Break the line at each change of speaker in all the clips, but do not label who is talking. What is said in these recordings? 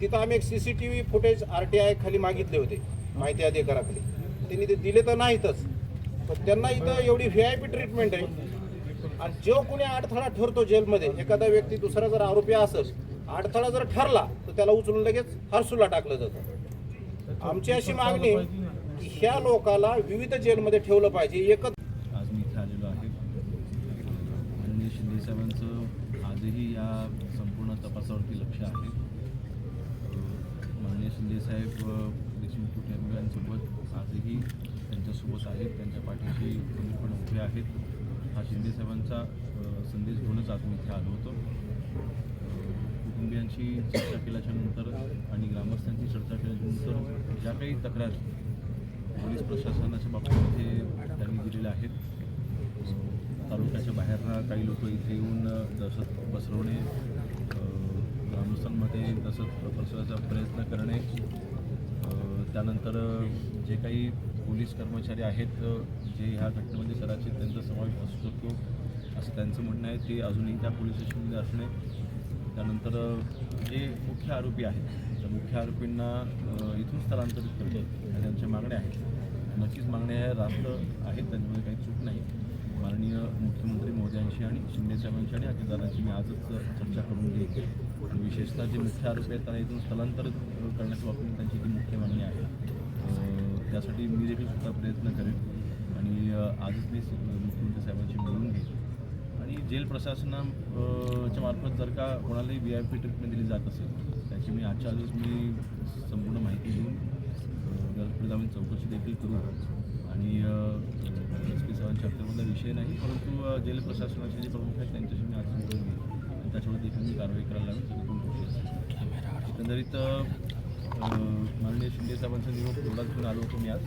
तिथं आम्ही एक C C T V footage R T I खाली मागितले होते. माहिती अधिकाराखाली. त्यांनी ते दिले तर नाहीतच. पण त्यांना इथं एवढी व्ही आय पी ट्रीटमेंट आहे. आणि जो कोणी अडथळा ठरतो जेलमध्ये एखादा व्यक्ती दुसरा जर आरोपी असेल अडथळा जर ठरला तर त्याला उचलून लगेच हरसूला टाकलं जातं. आमची अशी मागणी आहे ह्या लोकाला विविध जेलमध्ये ठेवलं पाहिजे. एकच
आज मी इथे आलेलो आहे. माननीय शिंदे साहेबांचं आजही या संपूर्ण तपासावरती लक्ष आहे. अ, माननीय शिंदे साहेब देशमुख कुटुंबियांसोबत आजही त्यांच्यासोबत आहेत. त्यांच्या पाठीशी पण उभे आहेत. हा शिंदे साहेबांचा संदेश घेऊनच आज मी इथे आलो होतो. कुटुंबियांशी चर्चा केल्याच्यानंतर आणि ग्रामस्थांची चर्चा केल्याच्यानंतर ज्या काही तक्रारी पोलीस प्रशासनाच्या बाबतीमध्ये त्यांनी दिलेल्या आहेत. तालुक्याच्या बाहेरनं काही लोक इथे येऊन दहशत पसरवणे ग्रामस्थांमध्ये दहशत पसरवायचा प्रयत्न करणे त्यानंतर जे काही पोलीस कर्मचारी आहेत जे ह्या घटनेमध्ये कदाचित त्यांचा समावेश असू शकतो असं त्यांचं म्हणणं आहे. ते अजूनही त्या पोलीस स्टेशनमध्ये असणे त्यानंतर जे मुख्य आरोपी आहेत त्या मुख्य आरोपींना इथून स्थलांतरित करतो आणि त्यांच्या मागण्या आहेत. नक्कीच मागण्या ह्या रास्त आहेत त्यांच्यामध्ये काही चूक नाही. माननीय मुख्यमंत्री महोदयांशी आणि शिंदे साहेबांशी आणि अजितदादांशी मी आजच चर्चा करून घेईल. आणि विशेषतः जे मुख्य आरोपी आहेत त्यांना इथून स्थलांतरित करण्याच्या बाबतीत त्यांची ती मुख्य मागणी आहे त्यासाठी मी देखील सुद्धा प्रयत्न करेन. आणि आजच मी मुख्यमंत्री साहेबांशी जेल प्रशासनाच्या मार्फत जर का कोणालाही व्ही आय पी ट्रीटमेंट दिली जात असेल त्याची मी आजच्या आधीच मी संपूर्ण माहिती घेऊन अ, गरज आम्ही चौकशी देखील करू. आणि एस पी साहेबांच्या अखत्यारमधला विषय नाही परंतु जेल प्रशासनाचे जे प्रमुख आहेत त्यांच्याशी मी आज बोलून घेईन आणि त्याच्यावर देखील मी कारवाई करायला हवी एकंदरीत माननीय शिंदे साहेबांचा निरोप एवढाच घेऊन आलो होतो मी आज.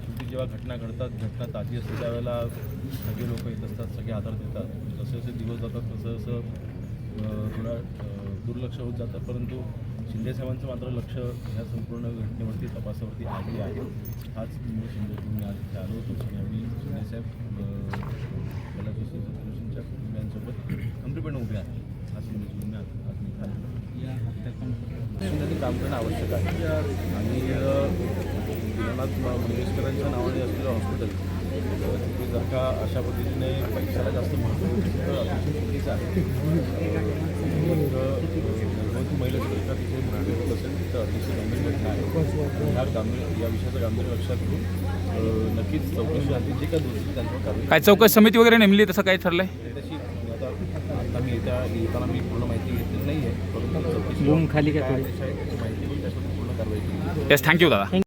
शेवटी जेव्हा घटना घडतात घटना ताजी असते त्यावेळेला सगळे लोक येत असतात सगळे आधार देतात. जसे जसे दिवस जातात तसं जसं थोडा दुर्लक्ष होत जातं. परंतु शिंदे साहेबांचं मात्र लक्ष ह्या संपूर्ण घटनेवरती तपासावरती आले आहे. हाच मी शिंदे मी आज इथे आलो होतो. आणि आम्ही शिंदे साहेब कुटुंबियांसोबत खंबीरपणे उभे आहेत हा शिंदे मी आज आज मी या हत्याकांड काम करणं आवश्यक आहे. आणि दीनानाथ मंगेशकरांच्या नावाने असलेलं हॉस्पिटल तिथे जर का अशा पद्धतीने पैशाला जास्त महत्त्व अतिशय चुकीचं आहे. गर्भवती महिलेचं जर का तिथे मृत्यू होत असेल तर अतिशय गंभीर घटना आहे. ह्या गांभीर या विषयाचं गांभीर्य लक्षात घेऊन नक्कीच चौकशी आधी जे काय दोषी त्यांच्यावर कारवाई
काय चौकशी समिती वगैरे नेमली तसं काय ठरलंय?
त्याची आता आता मी येत्या येताना मी पूर्ण माहिती घेतलेली नाही आहे परंतु चौकशी
खाली का
काय
थोडी?
आदेश आहे त्याची